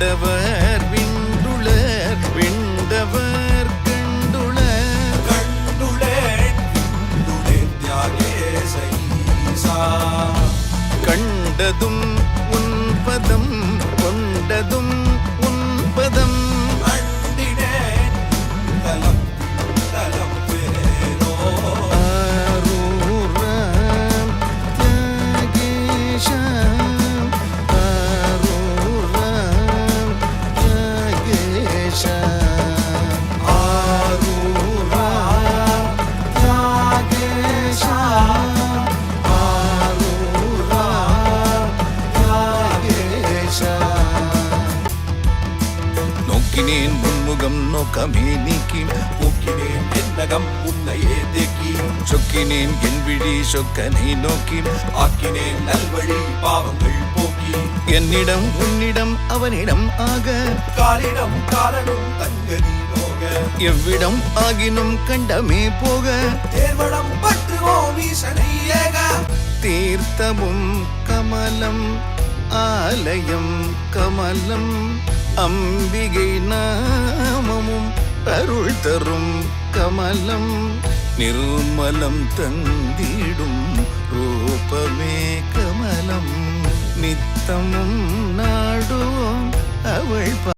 கண்டவர் விண்டுளர் விண்டவர் கண்டுளர். கண்டுளர் கண்டதும் உன்முகம் நோக்கமே நீக்கி போக்கினேன் என்னகம் உன்னையே தேக்கி சொக்கினேன் என் விழி சொக்கனை நோக்கி ஆக்கினேன் நல்வழி பாவங்கள் போக்கி என்னிடம் உன்னிடம் அவனிடம் ஆக. காலிடம் காலனும் தங்கனி நோக எவ்விடம் ஆகினும் கண்டமே போக. தேர்வடம் பற்றுவோம் ஈசனை ஏக. தீர்த்தமும் கமலம் ஆலயம் கமலம். அம்பிகை நாமமும் அருள் தரும் கமலம் நிர்மலம் தந்திடும் ரூபமே கமலம். நித்தமும் நாடுவோம் அவள்